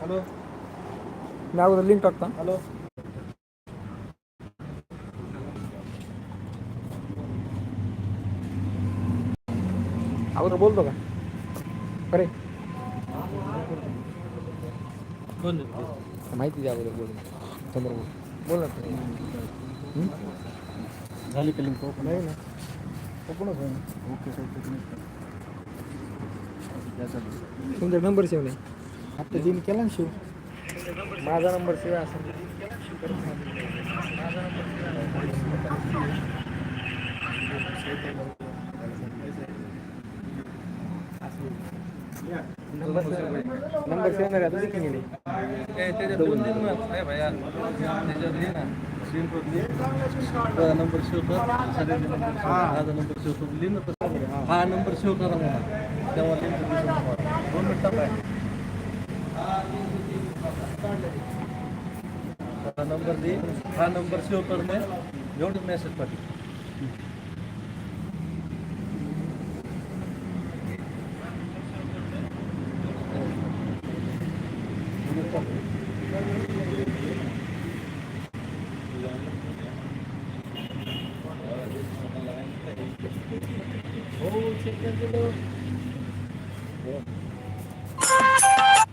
Hello मी अगोदर link टाकता. Hello अगोदर बोलतो का? अरे. बोल माहिती द्या अगोदर बोल समोर बोल. बोल ना? झाली का लिंक नाही ना. ओपनच आहे ओके तुमचा नंबर सेव नाही. आता जिम केला ना शिव माझा नंबर सेव असेल नंबर नंबर सेव नाही आता किती गेले नंबर सेव कर माझा नंबर लिहिणं तर हा नंबर सेव करा मला तेव्हा. दोन मिनिटं काय हा नंबर दे. हा नंबर सेव करणे एवढंच मेसेज पाठव अरे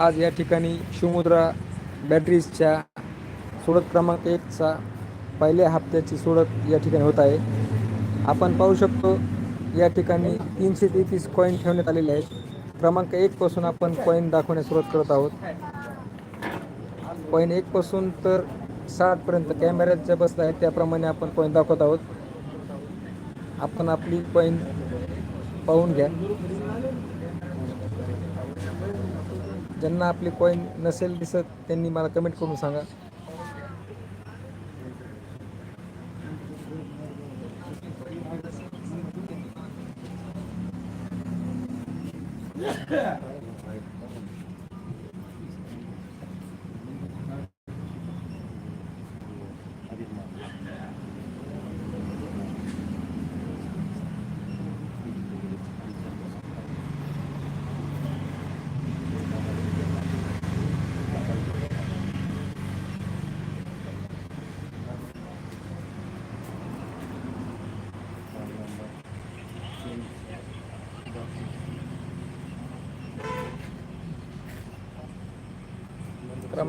आज या ठिकाणी शिवमुद्रा बॅटरीजच्या सोडत क्रमांक एकचा पहिल्या हप्त्याची सोडत या ठिकाणी होत आहे. आपण पाहू शकतो या ठिकाणी तीनशे तेहतीस कॉईन ठेवण्यात आलेले आहेत. क्रमांक एकपासून आपण कॉईन दाखवण्यास सुरुवात करत आहोत. कॉईन एकपासून तर साठपर्यंत कॅमेऱ्यात ज्या बसल्या आहेत त्याप्रमाणे आपण कॉईन दाखवत आहोत. आपण आपली कॉईन पाहून घ्या. ज्यांना आपली कॉईन नसेल दिसत त्यांनी मला कमेंट करून सांगा.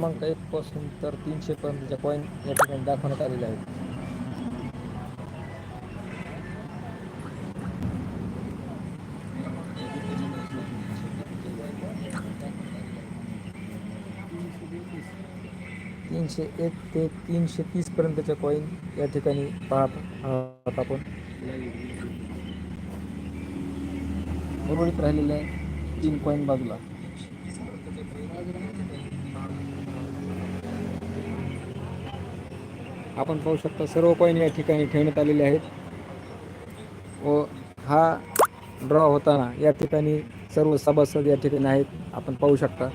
क्रमांक एक पासून तर तीनशे पर्यंतच्या कॉईन या ठिकाणी दाखवण्यात आलेल्या आहेत. तीनशे एक ते तीनशे तीस पर्यंतच्या कॉईन या ठिकाणी पाहत आहोत आपण. उर्वरित राहिलेल्या तीन कॉईन बाजूला. आपण पाहू शकता सर्व कॉईन या ठिकाणी ठेवण्यात आलेले आहेत. व हा ड्रॉ होताना या ठिकाणी सर्व सभासद या ठिकाणी आहेत. आपण पाहू शकता.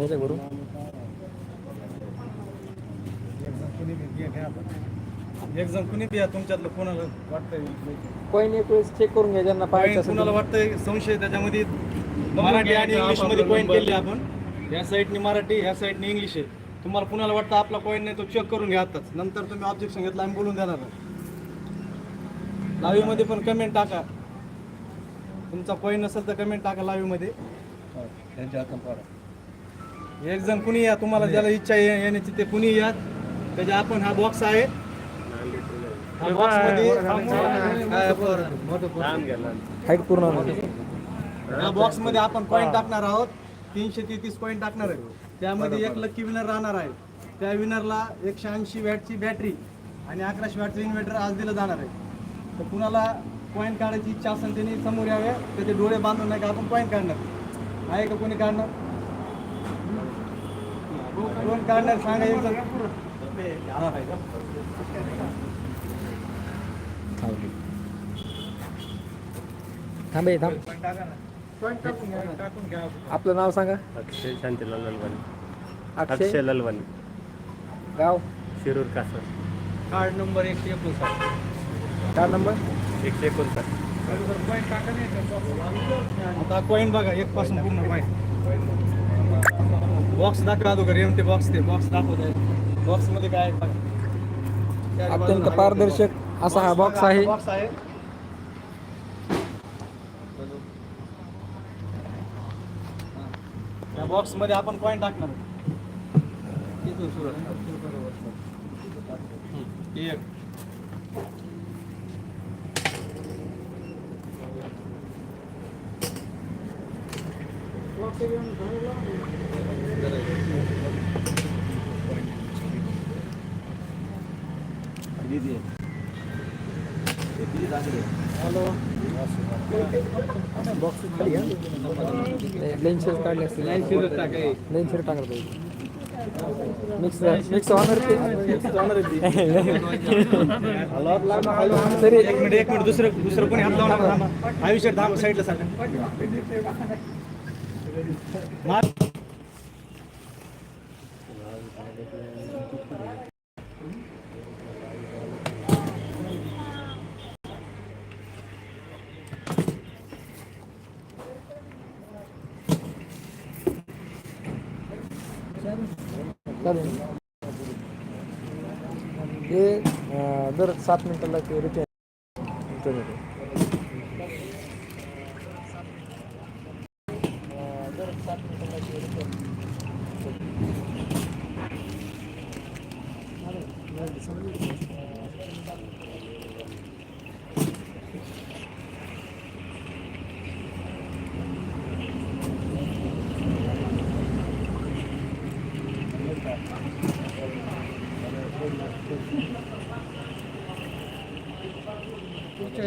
ह्याच्यावरून एक जण कुणी द्या तुमच्यातलं कोणाला वाटतंय? कॉईन एक वेळेस चेक करून घ्या ज्यांना पाहायचं असेल कुणाला वाटतंय? संशय त्याच्यामध्ये. मराठी आणि इंग्लिशमध्ये कॉईन केले आपण. या साईडने मराठी ह्या साईडने इंग्लिश आहे. तुम्हाला कुणाला वाटतं आपला कॉईन नाही तो चेक करून घ्या आताच. नंतर तुम्ही ऑब्जेक्शन घेतलं आम्ही बोलून देणार लाईव्हमध्ये पण कमेंट टाका. तुमचा कॉईन नसेल तर कमेंट टाका लाईव्हमध्ये. त्यांच्या हातात एक जण कुणी या तुम्हाला ज्याला इच्छा आहे येण्याची ते कुणी या. त्याच्या आपण हा बॉक्स आहे. हा box मध्ये काय बरं. हाईट पूर्ण होणार. या बॉक्समध्ये आपण कॉईन टाकणार आहोत. तीनशे तेहतीस कॉईन टाकणार आहे. त्यामध्ये एक लक्की विनर राहणार आहे. त्या विनरला एकशे ऐंशी वॅटची बॅटरी आणि अकराशे वॅटचं इन्व्हर्टर आज दिलं जाणार आहे. तर कुणाला कॉईन काढायची इच्छा असेल त्यांनी समोर यावे. त्याचे डोळे बांधून नाही का आपण कॉईन काढणार. आहे का कोणी काढणार? कोण काढणार सांगा. थांब थांब. आपलं नाव सांगा. अक्षय शांतीलाल ललवानी अक्षय? अक्षय ललवानी. गाव? शिरूर कासर. कार्ड नंबर एकशे एकोणसाठ. Card number? एकशे एकोणसाठ. आता कॉईन बघा एक पासून पूर्ण कॉईन बॉक्स दाखवा अगोदर एम बॉक्स ते बॉक्स दाखवत आहे बॉक्समध्ये काय आहे बघा. त्या अत्यंत बाजूला पारदर्शक असा हा बॉक्स आहे बॉक्स आहे त्या बॉक्समध्ये आपण कॉईन टाकणार तिथून सुरू एक लेन्स काढले असतील लेन्स टाकलं पाहिजे मिक्स मिक्स ऑनर तरी एक मिनिट एक मिनिट दुसरं दुसरं कोणी हात लावणार हा विषय थांबा साईडला सांगा चालेल. हे दर सात मिनिटाला ते रिटर्न हा हा हा,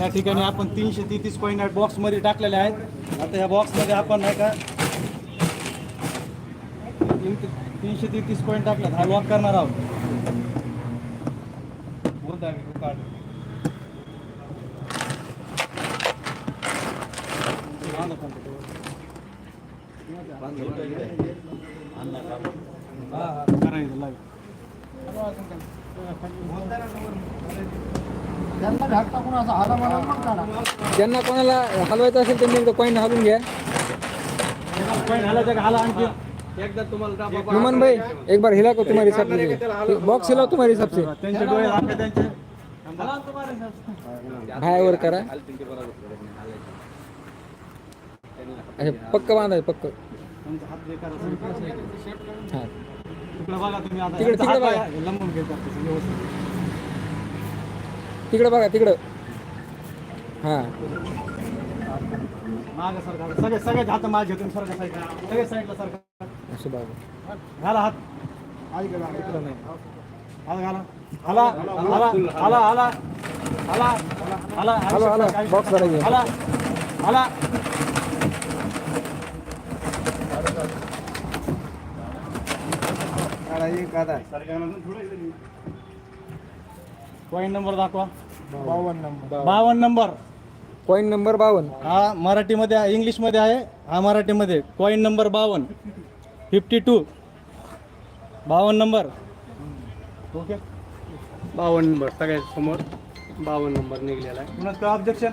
या ठिकाणी आपण तीनशे तेहतीस कॉईन बॉक्स मध्ये आहेत. आता या बॉक्स मध्ये आपण नाही का तीन- तीनशे तेहतीस कॉईन टाकल्यात हा लॉक करणार आहोत. बोलता आहे मी, ज्यांना कोणाला हलवायचं असेल त्यांनी एकदा कॉईन हलवून घ्या. कॉईन हलायचं का? हाला आणखी. एकदा तुम्हाला नुमान भाई एक बार हिला को तुम्हारे हिसाब से बॉक्स हिलाओ तुम्हारे हिसाब से. त्यांचे डोळे करा. अच्छा पक्क बांधाय पक्क. हा. तिकडे बघा तुम्ही आता. तिकडे- बघा. लंबून घेतात तिकडं बघा तिकडं. हा. मागं सरकार सगळे सगळ्याचे हात माझे तुम्ही सरका साईडला सगळे साईडला सरका. असं बघा. घाला हात. ऐका ना, इकडं नाही हात घाला हाला हाला हाला हाला हाला. हाला हलो हलो. बॉक्स भरा घे हाला. हाला कॉईन नंबर दाखवा. बावन्न नंबर. बावन्न. नंबर. कॉईन नंबर बावन्न. हा मराठीमध्ये आहे इंग्लिशमध्ये आहे हा मराठीमध्ये. कॉईन नंबर बावन्न. फिफ्टी टू बावन्न नंबर. ओके? बावन्न नंबर. सगळ्यात समोर बावन्न नंबर निघलेला आहे. काय ऑब्जेक्शन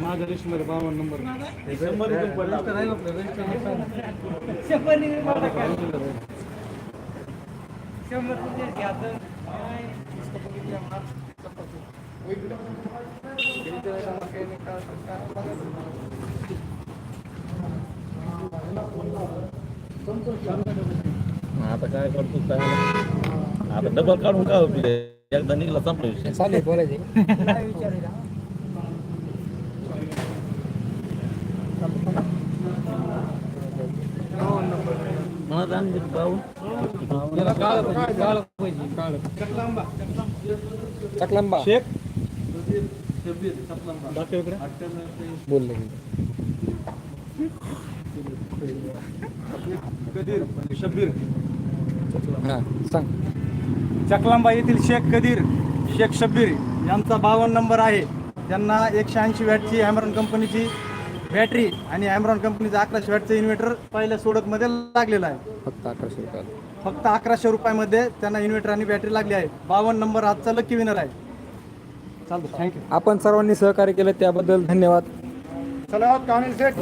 माझं मध्ये बावन्न नंबर. आता काय करतो काय आता डबल काढून काय आहे? एकदा निघला संपला विषय. बोलायचे. मला आणली पाहून चकलंबा शेख बोलले कदीर शब्बीर हां सांग. चकलांबा येथील शेख कदीर शेख शब्बीर यांचा बावन्न नंबर आहे. त्यांना एकशे ऐंशी वॅटची ॲमरॉन कंपनीची बॅटरी आणि ॲमरॉन कंपनीचं अकराशे वॅटचं इन्व्हर्टर पहिल्या सोडतमध्ये लागलेलं आहे. फक्त अकराशे रुपयाला. फक्त अकराशे रुपयामध्ये त्यांना इन्व्हर्टर आणि बॅटरी लागली आहे. बावन्न नंबर आजचा लकी विनर आहे. चालतं थँक्यू आपण सर्वांनी सहकार्य केलं त्याबद्दल धन्यवाद. चला कहाणी सेट